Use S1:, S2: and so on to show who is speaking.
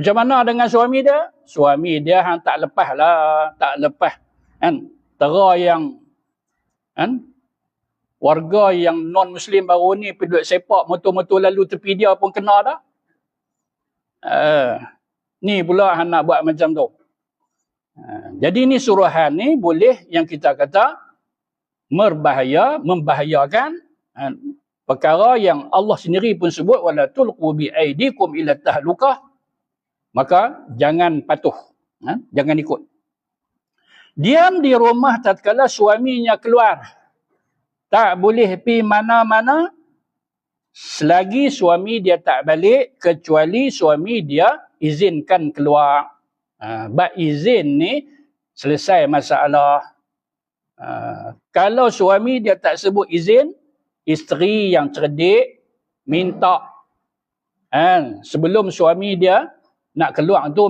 S1: Macam mana dengan suami dia? Suami dia hang tak lepas lah. Tak lepas. Kan? Tera yang kan? warga yang non-Muslim baru ni duduk sepak motor-motor lalu tepi dia pun kena dah. Uh, ni pula hang nak buat macam tu. Uh, jadi ni suruhan ni boleh yang kita kata merbahaya, membahayakan uh, perkara yang Allah sendiri pun sebut wala tulqu bi aidikum ila tahlukah maka jangan patuh ha? jangan ikut. Diam di rumah tatkala suaminya keluar. Tak boleh pi mana-mana selagi suami dia tak balik kecuali suami dia izinkan keluar. Ha, bak izin ni selesai masalah. Ha, kalau suami dia tak sebut izin isteri yang cerdik minta. Kan sebelum suami dia nak keluar tu